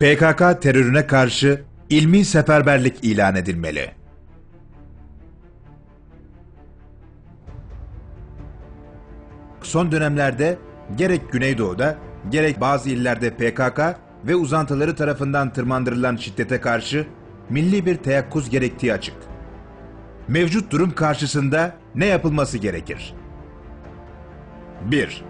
PKK terörüne karşı ilmi seferberlik ilan edilmeli. Son dönemlerde gerek Güneydoğu'da gerek bazı illerde PKK ve uzantıları tarafından tırmandırılan şiddete karşı milli bir teyakkuz gerektiği açık. Mevcut durum karşısında ne yapılması gerekir? 1.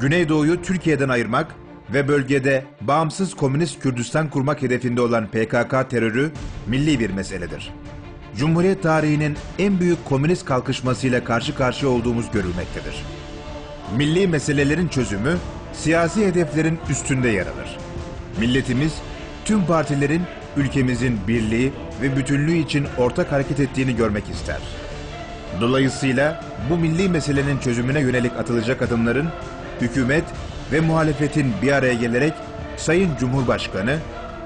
Güneydoğu'yu Türkiye'den ayırmak ve bölgede bağımsız komünist Kürdistan kurmak hedefinde olan PKK terörü milli bir meseledir. Cumhuriyet tarihinin en büyük komünist kalkışmasıyla karşı karşıya olduğumuz görülmektedir. Milli meselelerin çözümü siyasi hedeflerin üstünde yer alır. Milletimiz tüm partilerin ülkemizin birliği ve bütünlüğü için ortak hareket ettiğini görmek ister. Dolayısıyla bu milli meselenin çözümüne yönelik atılacak adımların hükümet ve muhalefetin bir araya gelerek Sayın Cumhurbaşkanı,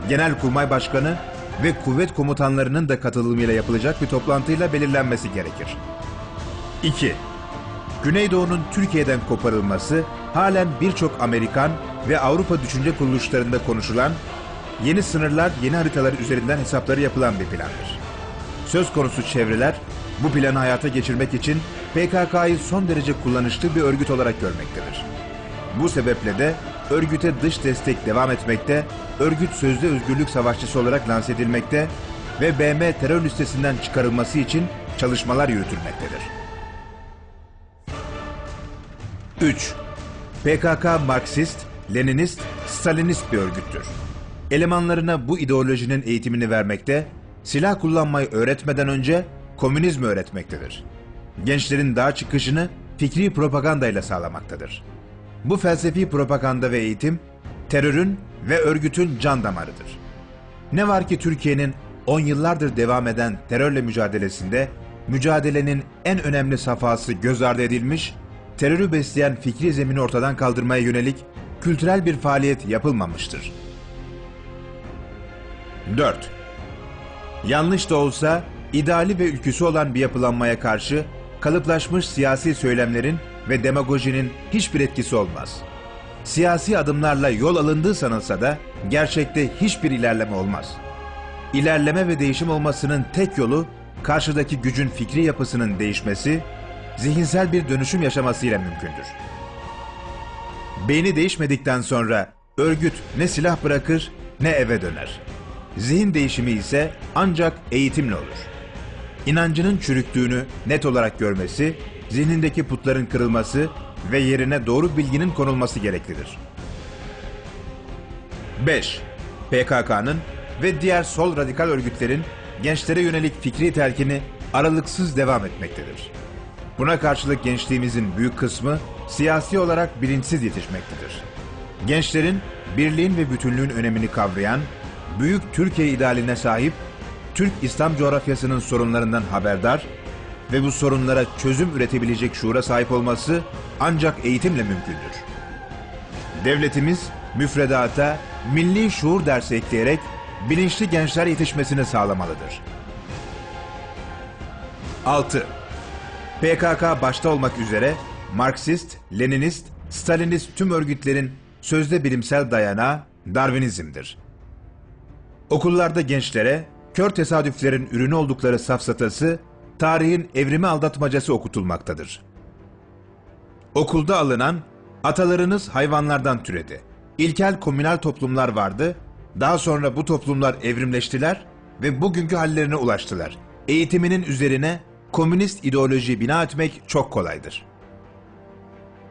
Genelkurmay Başkanı ve kuvvet komutanlarının da katılımıyla yapılacak bir toplantıyla belirlenmesi gerekir. 2. Güneydoğu'nun Türkiye'den koparılması halen birçok Amerikan ve Avrupa düşünce kuruluşlarında konuşulan yeni sınırlar, yeni haritalar üzerinden hesapları yapılan bir plandır. Söz konusu çevreler bu planı hayata geçirmek için PKK'yı son derece kullanışlı bir örgüt olarak görmektedir. Bu sebeple de örgüte dış destek devam etmekte, örgüt sözde özgürlük savaşçısı olarak lanse edilmekte ve BM terör listesinden çıkarılması için çalışmalar yürütülmektedir. 3. PKK Marksist, Leninist, Stalinist bir örgüttür. Elemanlarına bu ideolojinin eğitimini vermekte, silah kullanmayı öğretmeden önce komünizmi öğretmektedir. Gençlerin daha çıkışını fikri propagandayla sağlamaktadır. Bu felsefi propaganda ve eğitim, terörün ve örgütün can damarıdır. Ne var ki Türkiye'nin 10 yıllardır devam eden terörle mücadelesinde mücadelenin en önemli safhası göz ardı edilmiş, terörü besleyen fikri zemini ortadan kaldırmaya yönelik kültürel bir faaliyet yapılmamıştır. 4. Yanlış da olsa ideali ve ülküsü olan bir yapılanmaya karşı kalıplaşmış siyasi söylemlerin ve demagojinin hiçbir etkisi olmaz. Siyasi adımlarla yol alındığı sanılsa da gerçekte hiçbir ilerleme olmaz. İlerleme ve değişim olmasının tek yolu karşıdaki gücün fikri yapısının değişmesi, zihinsel bir dönüşüm yaşamasıyla mümkündür. Beyni değişmedikten sonra örgüt ne silah bırakır ne eve döner. Zihin değişimi ise ancak eğitimle olur. İnancının çürüktüğünü net olarak görmesi, zihnindeki putların kırılması ve yerine doğru bilginin konulması gereklidir. 5. PKK'nın ve diğer sol radikal örgütlerin gençlere yönelik fikri terkini aralıksız devam etmektedir. Buna karşılık gençliğimizin büyük kısmı siyasi olarak bilinçsiz yetişmektedir. Gençlerin birliğin ve bütünlüğün önemini kavrayan, büyük Türkiye idealine sahip, Türk İslam coğrafyasının sorunlarından haberdar ve bu sorunlara çözüm üretebilecek şuura sahip olması ancak eğitimle mümkündür. Devletimiz müfredata milli şuur dersi ekleyerek bilinçli gençler yetişmesini sağlamalıdır. 6. PKK başta olmak üzere Marksist, Leninist, Stalinist tüm örgütlerin sözde bilimsel dayanağı Darwinizm'dir. Okullarda gençlere kör tesadüflerin ürünü oldukları safsatası tarihin evrimi aldatmacası okutulmaktadır. Okulda alınan atalarınız hayvanlardan türedi. İlkel komünal toplumlar vardı. Daha sonra bu toplumlar evrimleştiler ve bugünkü hallerine ulaştılar. Eğitiminin üzerine komünist ideoloji bina etmek çok kolaydır.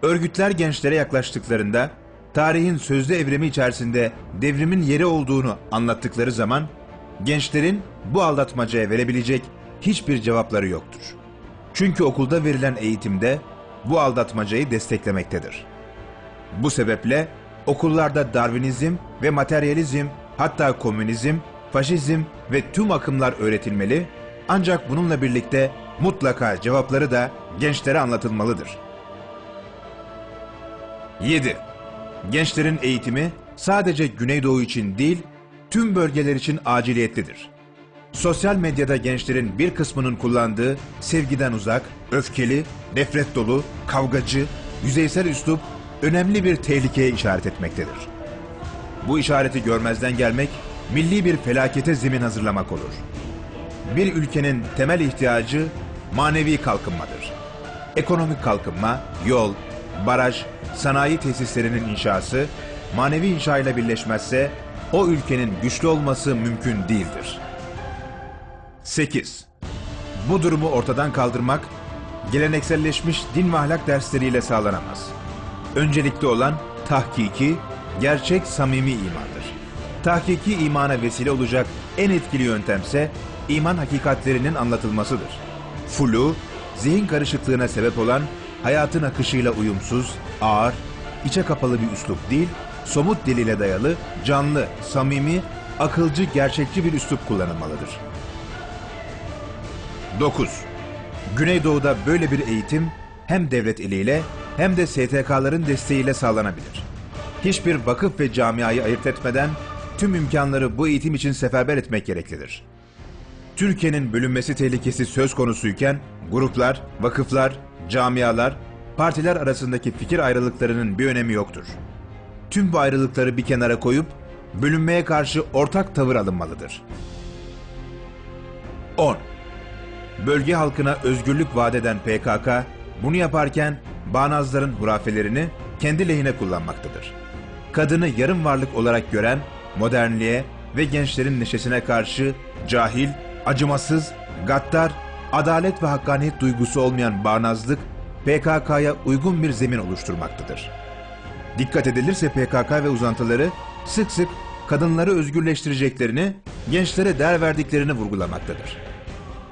Örgütler gençlere yaklaştıklarında tarihin sözlü evrimi içerisinde devrimin yeri olduğunu anlattıkları zaman gençlerin bu aldatmacaya verebilecek hiçbir cevapları yoktur. Çünkü okulda verilen eğitimde bu aldatmacayı desteklemektedir. Bu sebeple okullarda Darwinizm ve materyalizm hatta komünizm, faşizm ve tüm akımlar öğretilmeli ancak bununla birlikte mutlaka cevapları da gençlere anlatılmalıdır. 7. Gençlerin eğitimi sadece Güneydoğu için değil, tüm bölgeler için aciliyetlidir. Sosyal medyada gençlerin bir kısmının kullandığı sevgiden uzak, öfkeli, nefret dolu, kavgacı, yüzeysel üslup önemli bir tehlikeye işaret etmektedir. Bu işareti görmezden gelmek, milli bir felakete zemin hazırlamak olur. Bir ülkenin temel ihtiyacı manevi kalkınmadır. Ekonomik kalkınma, yol, baraj, sanayi tesislerinin inşası, manevi inşa ile birleşmezse o ülkenin güçlü olması mümkün değildir. 8. Bu durumu ortadan kaldırmak, gelenekselleşmiş din ve ahlak dersleriyle sağlanamaz. Öncelikli olan tahkiki, gerçek samimi imandır. Tahkiki imana vesile olacak en etkili yöntemse iman hakikatlerinin anlatılmasıdır. Fulu, zihin karışıklığına sebep olan hayatın akışıyla uyumsuz, ağır, içe kapalı bir üslup değil, somut diliyle dayalı, canlı, samimi, akılcı, gerçekçi bir üslup kullanılmalıdır. 9. Güneydoğu'da böyle bir eğitim hem devlet eliyle hem de STK'ların desteğiyle sağlanabilir. Hiçbir vakıf ve camiayı ayırt etmeden tüm imkanları bu eğitim için seferber etmek gereklidir. Türkiye'nin bölünmesi tehlikesi söz konusuyken gruplar, vakıflar, camialar, partiler arasındaki fikir ayrılıklarının bir önemi yoktur. Tüm bu ayrılıkları bir kenara koyup bölünmeye karşı ortak tavır alınmalıdır. 10. Bölge halkına özgürlük vaat eden PKK, bunu yaparken bağnazların hurafelerini kendi lehine kullanmaktadır. Kadını yarım varlık olarak gören, modernliğe ve gençlerin neşesine karşı cahil, acımasız, gaddar, adalet ve hakkaniyet duygusu olmayan bağnazlık, PKK'ya uygun bir zemin oluşturmaktadır. Dikkat edilirse PKK ve uzantıları sık sık kadınları özgürleştireceklerini, gençlere değer verdiklerini vurgulamaktadır.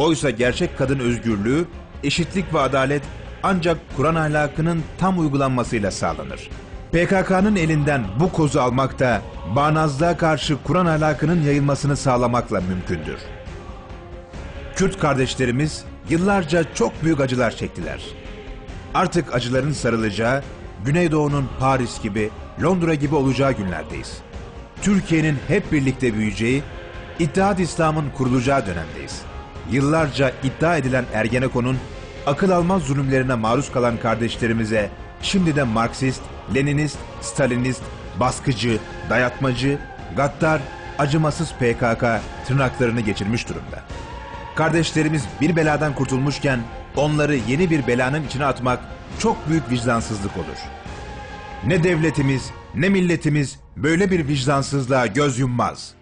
Oysa gerçek kadın özgürlüğü, eşitlik ve adalet ancak Kur'an ahlakının tam uygulanmasıyla sağlanır. PKK'nın elinden bu kozu almak da bağnazlığa karşı Kur'an ahlakının yayılmasını sağlamakla mümkündür. Kürt kardeşlerimiz yıllarca çok büyük acılar çektiler. Artık acıların sarılacağı, Güneydoğu'nun Paris gibi, Londra gibi olacağı günlerdeyiz. Türkiye'nin hep birlikte büyüyeceği, İttihat İslam'ın kurulacağı dönemdeyiz. Yıllarca iddia edilen Ergenekon'un akıl almaz zulümlerine maruz kalan kardeşlerimize şimdi de Marksist, Leninist, Stalinist, baskıcı, dayatmacı, gaddar, acımasız PKK tırnaklarını geçirmiş durumda. Kardeşlerimiz bir beladan kurtulmuşken onları yeni bir belanın içine atmak çok büyük vicdansızlık olur. Ne devletimiz ne milletimiz böyle bir vicdansızlığa göz yummaz.''